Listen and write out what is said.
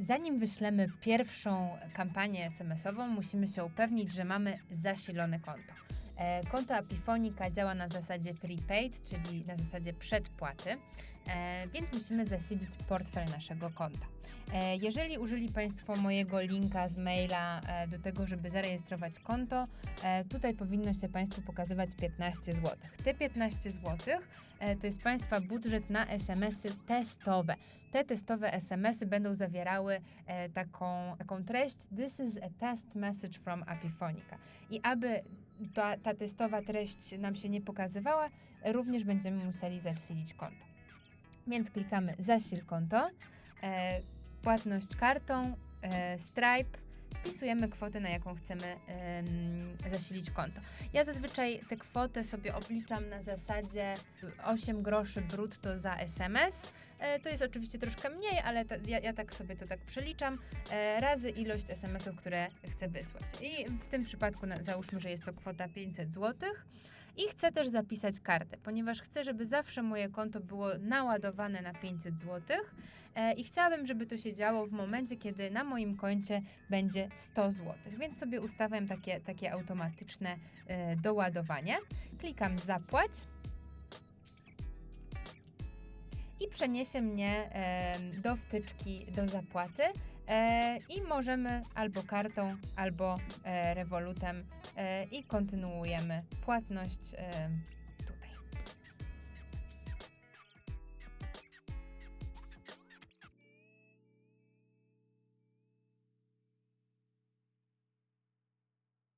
Zanim wyślemy pierwszą kampanię SMS-ową, musimy się upewnić, że mamy zasilone konto. E, Konto Apifonika działa na zasadzie prepaid, czyli na zasadzie przedpłaty, więc musimy zasilić portfel naszego konta. E, Jeżeli użyli Państwo mojego linka z maila e, do tego, żeby zarejestrować konto, e, tutaj powinno się Państwu pokazywać 15 zł. Te 15 zł e, to jest Państwa budżet na SMS-y testowe. Te testowe SMS-y będą zawierały e, taką, taką treść This is a test message from Apifonica. I aby ta, ta testowa treść nam się nie pokazywała, również będziemy musieli zasilić konto. Więc klikamy zasil konto, e, płatność kartą, e, Stripe, wpisujemy kwotę, na jaką chcemy em, zasilić konto. Ja zazwyczaj tę kwotę sobie obliczam na zasadzie 8 groszy brutto za SMS. E, to jest oczywiście troszkę mniej, ale ta, ja, ja tak sobie to tak przeliczam, e, razy ilość SMS-ów, które chcę wysłać. I w tym przypadku na, załóżmy, że jest to kwota 500 zł. I chcę też zapisać kartę, ponieważ chcę, żeby zawsze moje konto było naładowane na 500 zł e, i chciałabym, żeby to się działo w momencie, kiedy na moim koncie będzie 100 zł. Więc sobie ustawiam takie, takie automatyczne e, doładowanie. Klikam zapłać. I przeniesie mnie e, do wtyczki do zapłaty e, i możemy albo kartą, albo e, rewolutem e, i kontynuujemy płatność e,